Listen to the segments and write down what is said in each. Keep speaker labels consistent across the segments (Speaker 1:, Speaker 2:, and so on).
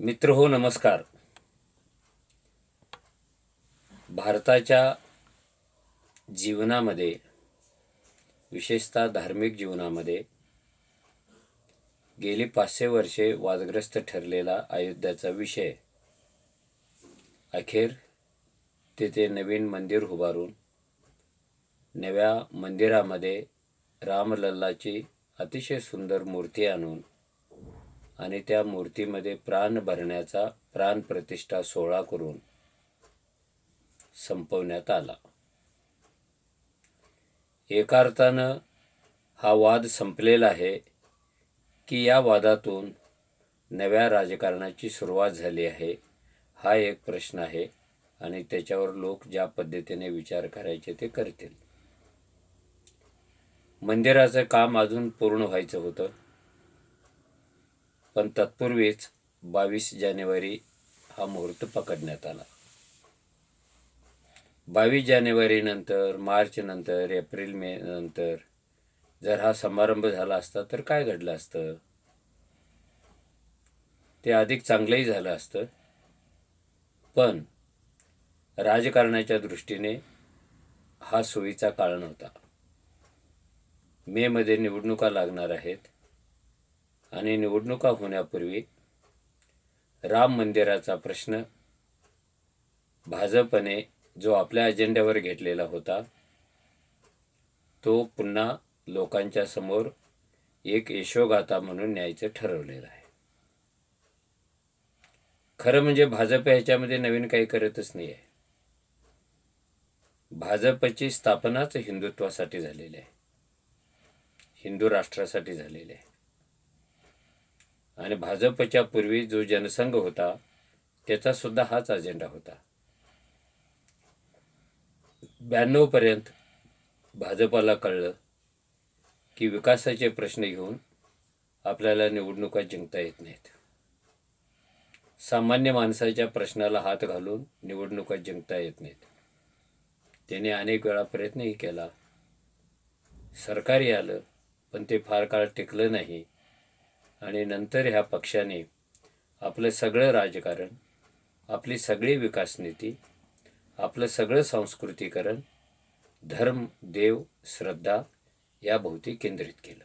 Speaker 1: मित्र हो नमस्कार. भारताच्या जीवनामध्ये विशेषतः धार्मिक जीवनामध्ये गेली पाचशे वर्षे वादग्रस्त ठरलेला अयोध्याचा विषय. अखेर तेथे नवीन मंदिर उभारून नव्या मंदिरामध्ये रामलल्लाची अतिशय सुंदर मूर्ती आणून आणि त्या मूर्तीमध्ये प्राण भरण्याचा प्राण प्रतिष्ठा सोहळा करून संपवण्यात आला. एका अर्थानं हा वाद संपलेला आहे की या वादातून नव्या राजकारणाची सुरुवात झाली आहे हा एक प्रश्न आहे आणि त्याच्यावर लोक ज्या पद्धतीने विचार करायचे ते करतील. मंदिराचं काम अजून पूर्ण व्हायचं होतं. पण तत्पूर्वीच बावीस जानेवारी हा मुहूर्त पकडण्यात आला. बावीस जानेवारीनंतर मार्च नंतर एप्रिल मे नंतर जर हा समारंभ झाला असता तर काय घडलं असतं? ते अधिक चांगलंही झालं असतं. पण राजकारणाच्या दृष्टीने हा सोयीचा काळ नव्हता. मेमध्ये निवडणुका लागणार आहेत. आणि निवडणुका होण्यापूर्वी राम मंदिराचा प्रश्न भाजपने जो आपल्या अजेंड्यावर घेतलेला होता तो पुन्हा लोकांच्या समोर एक यशोगाथा म्हणून न्यायचं ठरवलेलं आहे. खरं म्हणजे भाजप ह्याच्यामध्ये नवीन काही करतच नाही आहे भाजपची स्थापनाच हिंदुत्वासाठी झालेली आहे. हिंदू राष्ट्रासाठी झालेली आहे. आणि भाजपच्या पूर्वी जो जनसंघ होता त्याचा सुद्धा हाच अजेंडा होता. ब्याण्णवपर्यंत भाजपाला कळलं की विकासाचे प्रश्न घेऊन आपल्याला निवडणुका जिंकता येत नाहीत. सामान्य माणसाच्या प्रश्नाला हात घालून निवडणुका जिंकता येत नाहीत. त्याने अनेक वेळा प्रयत्नही केला. सरकारही आलं पण ते फार काळ टिकलं नाही. आणि नंतर ह्या पक्षाने आपलं सगळं राजकारण आपली सगळी विकासनीती आपलं सगळं सांस्कृतिकरण धर्म देव श्रद्धा याभोवती केंद्रित केलं.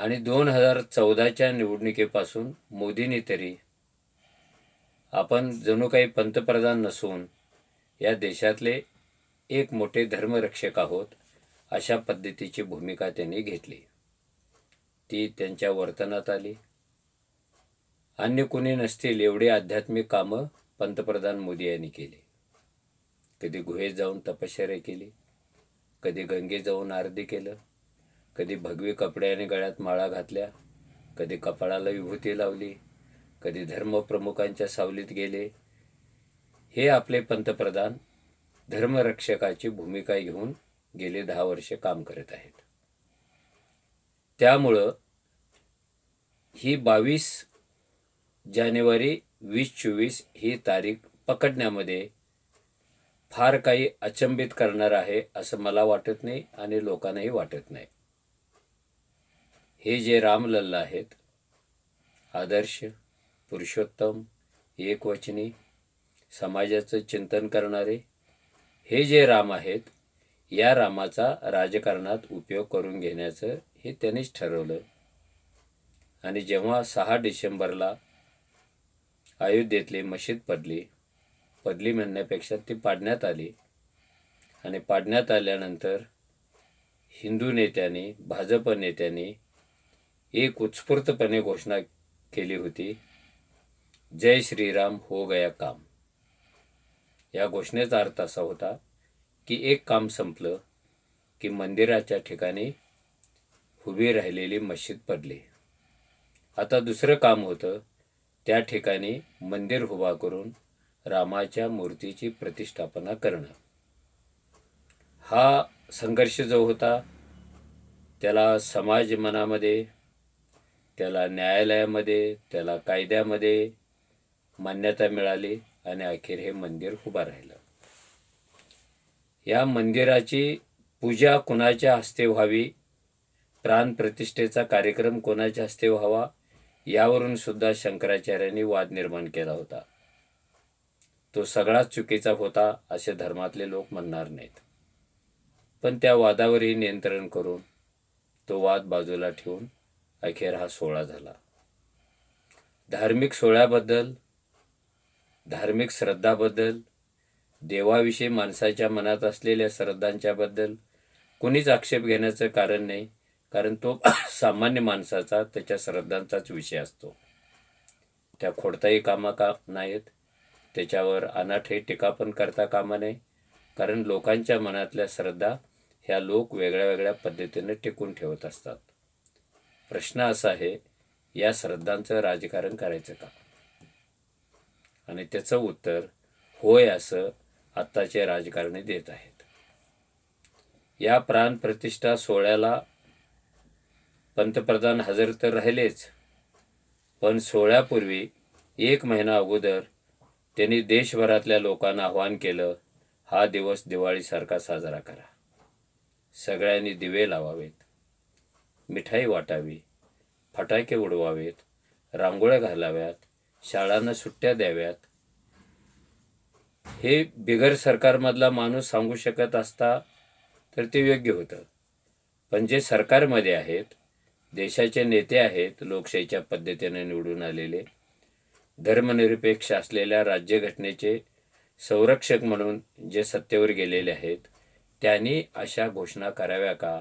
Speaker 1: आणि दोन हजार चौदाच्या निवडणुकीपासून मोदींनी तरी आपण जणू काही पंतप्रधान नसून या देशातले एक मोठे धर्मरक्षक आहोत अशा पद्धतीची भूमिका त्यांनी घेतली. ती त्यांच्या वर्तनात आली. अन्य कोणी नसतील एवढी आध्यात्मिक कामं पंतप्रधान मोदी यांनी केली. कधी गुहेत जाऊन तपश्चर्या केली कधी गंगे जाऊन आरती केलं कधी भगवी कपड्याने गळ्यात माळा घातल्या कधी कपाळाला विभूती लावली कधी धर्मप्रमुखांच्या सावलीत गेले. हे आपले पंतप्रधान धर्मरक्षकाची भूमिका घेऊन गेले दहा वर्षे काम करत आहेत. त्यामुळं ही बावीस जानेवारी वीस चोवीस ही तारीख पकडण्यामध्ये फार काही अचंबित करणार आहे असं मला वाटत नाही आणि लोकांनाही वाटत नाही. हे जे रामलल्ला आहेत आदर्श पुरुषोत्तम एकवचनी समाजाचं चिंतन करणारे हे जे राम आहेत या रामाचा राजकारणात उपयोग करून घेण्याचं हे त्यांनीच ठरवलं. आणि जेव्हा सहा डिसेंबरला अयोध्येतली मशीद पडली पडली म्हणण्यापेक्षा ती पाडण्यात आली. आणि पाडण्यात आल्यानंतर हिंदू नेत्यांनी भाजप नेत्यांनी एक उत्स्फूर्तपणे घोषणा केली होती जय श्रीराम हो गया काम. या घोषणेचा अर्थ असा होता की एक काम संपलं की मंदिराच्या ठिकाणी उभी राहिलेली मशीद पडली. आता दुसरं काम होतं. त्या ठिकाणी मंदिर उभा करून रामाच्या मूर्तीची प्रतिष्ठापना करणं. हा संघर्ष जो होता त्याला समाज मनामध्ये त्याला न्यायालयामध्ये त्याला कायद्यामध्ये मान्यता मिळाली आणि अखेर हे मंदिर उभं राहिलं. या मंदिराची पूजा कुणाच्या हस्ते व्हावी प्राणप्रतिष्ठेचा कार्यक्रम कोणाच्या हस्ते व्हावा यावरून सुद्धा शंकराचार्यांनी वाद निर्माण केला होता. तो सगळाच चुकीचा होता असे धर्मातले लोक म्हणणार नाहीत. पण त्या वादावरही नियंत्रण करून तो वाद बाजूला ठेवून अखेर हा सोहळा झाला. धार्मिक सोहळ्याबद्दल धार्मिक श्रद्धाबद्दल देवाविषयी माणसाच्या मनात असलेल्या श्रद्धांच्याबद्दल कुणीच आक्षेप घेण्याचं कारण नाही. कारण तो सामान्य माणसाचा त्याच्या श्रद्धांचाच विषय असतो. त्या खोडताही कामा का नाहीत. त्याच्यावर अनाठही टीका पण करता कामा नये. कारण लोकांच्या मनातल्या श्रद्धा ह्या लोक वेगळ्या वेगळ्या पद्धतीने टिकून ठेवत असतात. प्रश्न असा आहे या श्रद्धांचं राजकारण करायचं का? आणि त्याचं उत्तर होय असं आत्ताचे राजकारणी देत आहेत. या प्राणप्रतिष्ठा सोहळ्याला पंतप्रधान हजर तर राहिलेच. पण सोहळ्यापूर्वी एक महिना अगोदर त्यांनी देशभरातल्या लोकांना आवाहन केलं हा दिवस दिवाळीसारखा साजरा करा. सगळ्यांनी दिवे लावावेत. मिठाई वाटावी. फटाके उडवावेत. रांगोळ्या घालाव्यात. शाळांना सुट्ट्या द्याव्यात. हे बिगर सरकारमधला माणूस सांगू शकत असता तर ते योग्य होतं. पण जे सरकारमध्ये आहेत देशाचे नेते आहेत लोकशाहीच्या पद्धतीने निवडून आलेले. धर्मनिरपेक्ष असलेल्या राज्यघटनेचे संरक्षक म्हणून जे सत्तेवर गेलेले आहेत त्यांनी अशा घोषणा कराव्या का?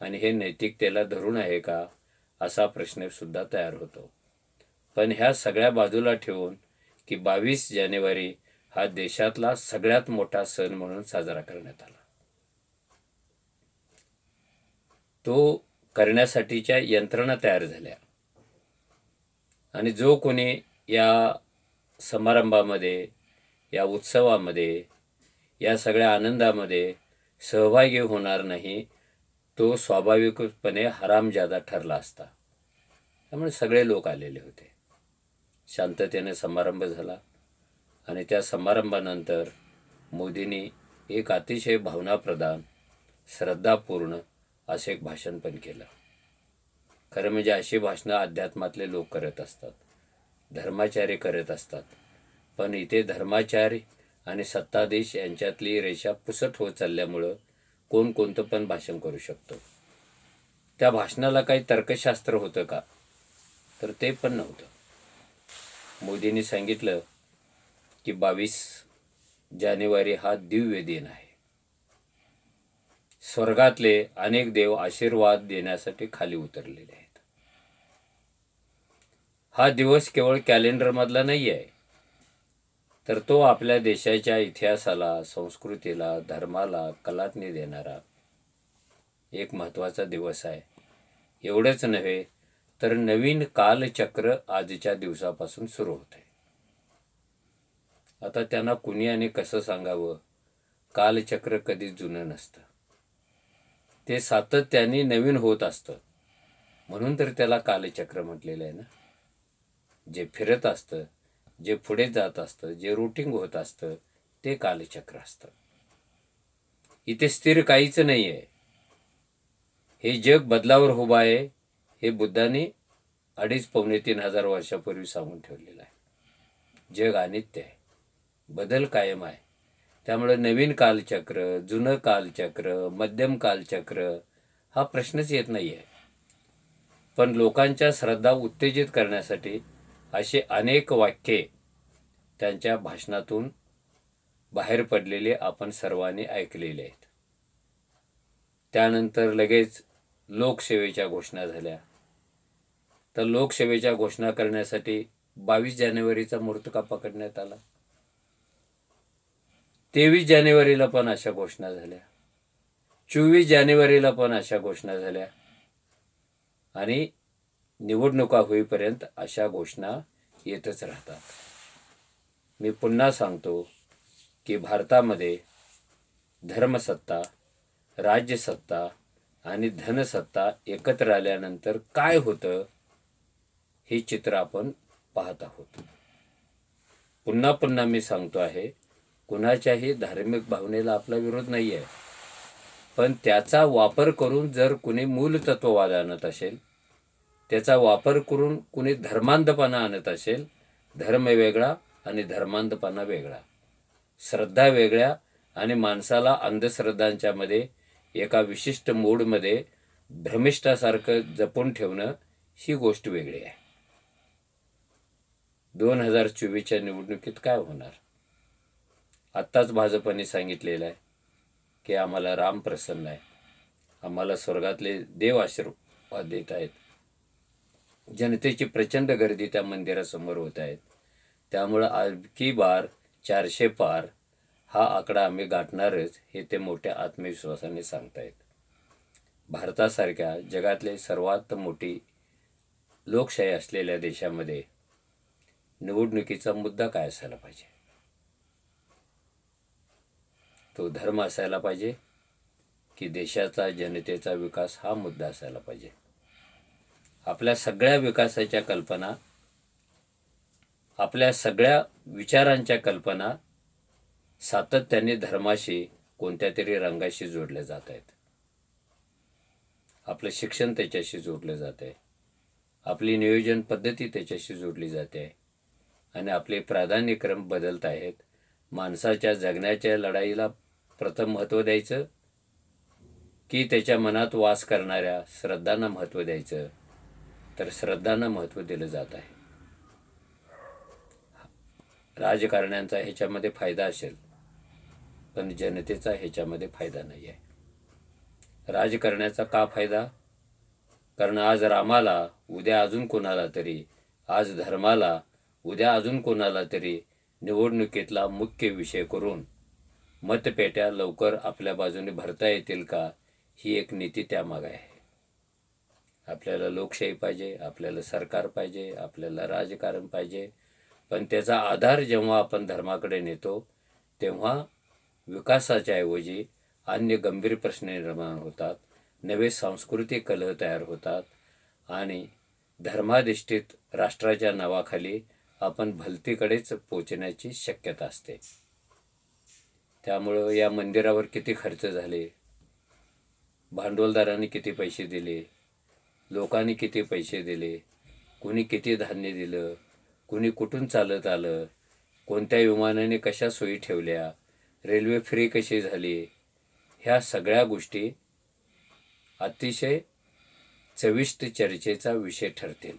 Speaker 1: आणि हे नैतिकतेला धरून आहे का? असा प्रश्न सुद्धा तयार होतो. पण ह्या सगळ्या बाजूला ठेवून की बावीस जानेवारी हा देशातला सगळ्यात मोठा सण म्हणून साजरा करण्यात आला. तो करण्यासाठीच्या यंत्रणा तयार झाल्या. आणि जो कोणी या समारंभामध्ये या उत्सवामध्ये या सगळ्या आनंदामध्ये सहभागी होणार नाही तो स्वाभाविकपणे हरामजादा ठरला असता. त्यामुळे सगळे लोक आलेले होते. शांततेने समारंभ झाला आणि त्या समारंभानंतर मोदींनी एक अतिशय भावनाप्रधान श्रद्धापूर्ण असं एक भाषण पण केलं. खरं म्हणजे अशी भाषणं अध्यात्मातले लोक करत असतात. धर्माचार्य करत असतात. पण इथे धर्माचार्य आणि सत्ताधीश यांच्यातली रेषा पुसट होत चालल्यामुळं कोण कोणतं पण भाषण करू शकतो. त्या भाषणाला काही तर्कशास्त्र होतं का? तर ते पण नव्हतं. मोदींनी सांगितलं की बावीस जानेवारी हा दिव्य दिन आहे. स्वर्गातले अनेक देव आशीर्वाद देण्यासाठी खाली उतरलेले आहेत. हा दिवस केवळ कॅलेंडरमधला नाही आहे तर तो आपल्या देशाच्या इतिहासाला संस्कृतीला धर्माला कलात्नी देणारा एक महत्त्वाचा दिवस आहे. एवढंच नव्हे तर नवीन कालचक्र आजच्या दिवसापासून सुरू होते आता त्यांना कुणी आणि कसं सांगावं? कालचक्र कधी जुनं नसतं. ते सातत्याने नवीन होत असतं. म्हणून तर त्याला कालचक्र म्हटलेलं आहे ना. जे फिरत असतं जे पुढे जात असतं जे रुटिंग होत असतं ते कालचक्र असतं. इथे स्थिर काहीच नाही आहे हे जग बदलावर उभं आहे हे बुद्धाने अडीच पावणे तीन हजार वर्षापूर्वी सांगून ठेवलेलं आहे. जग अनित्य आहे. बदल कायम आहे. त्यामुळे नवीन कालचक्र जुनं कालचक्र मध्यम कालचक्र हा प्रश्नच येत नाही आहे पण लोकांच्या श्रद्धा उत्तेजित करण्यासाठी असे अनेक वाक्ये त्यांच्या भाषणातून बाहेर पडलेले आपण सर्वांनी ऐकलेले आहेत. त्यानंतर लगेच लोकसेवेच्या घोषणा झाल्या. तर लोकसेवेच्या घोषणा करण्यासाठी बावीस जानेवारीचा मुहूर्त का पकडण्यात आला? तेवीस जानेवारीला पण अशा घोषणा झाल्या. चोवीस जानेवारीला पण अशा घोषणा झाल्या. आणि निवडणुका होईपर्यंत अशा घोषणा येतच राहतात. मी पुन्हा सांगतो की भारतामध्ये धर्मसत्ता राज्यसत्ता आणि धनसत्ता एकत्र आल्यानंतर काय होतं हे चित्र आपण पाहत आहोत. पुन्हा पुन्हा मी सांगतो आहे कुणाच्याही धार्मिक भावनेला आपला विरोध नाही आहे पण त्याचा वापर करून जर कुणी मूलतत्ववाद आणत असेल त्याचा वापर करून कुणी धर्मांधपणा आणत असेल धर्म वेगळा आणि धर्मांधपणा वेगळा. श्रद्धा वेगळ्या आणि माणसाला अंधश्रद्धांच्यामध्ये एका विशिष्ट मूडमध्ये भ्रमिष्ठासारखं जपून ठेवणं ही गोष्ट वेगळी आहे. दोन हजार चोवीसच्या निवडणुकीत काय होणार? आत्ताच भाजपने सांगितलेलं आहे की आम्हाला राम प्रसन्न आहे. आम्हाला स्वर्गातले देव आशीर्वाद देत आहेत. जनतेची प्रचंड गर्दी त्या मंदिरासमोर होत आहेत. त्यामुळं आणखी बार चारशे पार हा आकडा आम्ही गाठणारच हे ते मोठ्या आत्मविश्वासाने सांगतायत भारतासारख्या जगातले सर्वात मोठी लोकशाही असलेल्या देशामध्ये निवडणुकीचा मुद्दा काय असायला पाहिजे? तो धर्म असायला पाहिजे की देशाचा जनतेचा विकास हा मुद्दा असायला पाहिजे. आपल्या सगळ्या विकासाच्या कल्पना आपल्या सगळ्या विचारांच्या कल्पना सातत्याने धर्माशी कोणत्या तरी रंगाशी जोडल्या जात आहेत. आपलं शिक्षण त्याच्याशी जोडलं जात आहे. आपली नियोजन पद्धती त्याच्याशी जोडली जाते. आणि आपले प्राधान्यक्रम बदलत आहेत. माणसाच्या जगण्याच्या लढाईला प्रथम महत्त्व द्यायचं की त्याच्या मनात वास करणाऱ्या श्रद्धांना महत्त्व द्यायचं. तर श्रद्धांना महत्त्व दिलं जात आहे. राजकारण्यांचा ह्याच्यामध्ये फायदा असेल पण जनतेचा ह्याच्यामध्ये फायदा नाही आहे. राजकारण्याचा का फायदा? कारण आज रामाला उद्या अजून कोणाला तरी आज धर्माला उद्या अजून कोणाला तरी निवडणुकीतला मुख्य विषय करून मतपेट्या लवकर आपल्या बाजूने भरता येतील का? ही एक नीती त्यामागं आहे. आपल्याला लोकशाही पाहिजे आपल्याला सरकार पाहिजे आपल्याला राजकारण पाहिजे. पण त्याचा आधार जेव्हा आपण धर्माकडे नेतो तेव्हा विकासाच्या ऐवजी अन्य गंभीर प्रश्न निर्माण होतात नवे सांस्कृतिक कलह तयार होतात आणि धर्माधिष्ठित राष्ट्राच्या नावाखाली आपण भलतीकडेच पोचण्याची शक्यता असते. त्यामुळं या मंदिरावर किती खर्च झाले? भांडवलदारांनी किती पैसे दिले? लोकांनी किती पैसे दिले? कुणी किती धान्य दिलं? कुणी कुठून चालत आलं? कोणत्या विमानाने कशा सोयी ठेवल्या? रेल्वे फ्री कशी झाली? ह्या सगळ्या गोष्टी अतिशय चविष्ट चर्चेचा विषय ठरतील.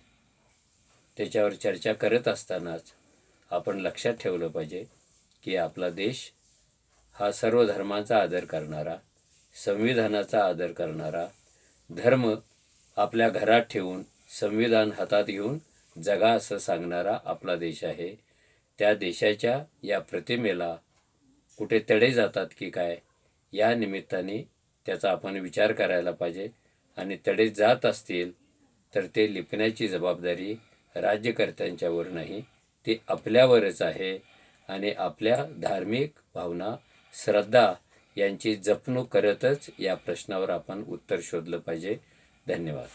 Speaker 1: त्याच्यावर चर्चा करत असतानाच आपण लक्षात ठेवलं पाहिजे की आपला देश हा सर्व धर्मांचा आदर करणारा संविधानाचा आदर करणारा धर्म आपल्या घरात ठेवून संविधान हातात घेऊन जगा असं सांगणारा आपला देश आहे. त्या देशाच्या या प्रतिमेला कुठे तडे जातात की काय या निमित्ताने त्याचा आपण विचार करायला पाहिजे. आणि तडे जात असतील तर ते लिपण्याची जबाबदारी राज्यकर्त्यांच्यावर नाही ती आपल्यावरच आहे. आणि आपल्या धार्मिक भावना श्रद्धा यांची जपणूक करतच या प्रश्नावर आपण उत्तर शोधलं पाहिजे. धन्यवाद.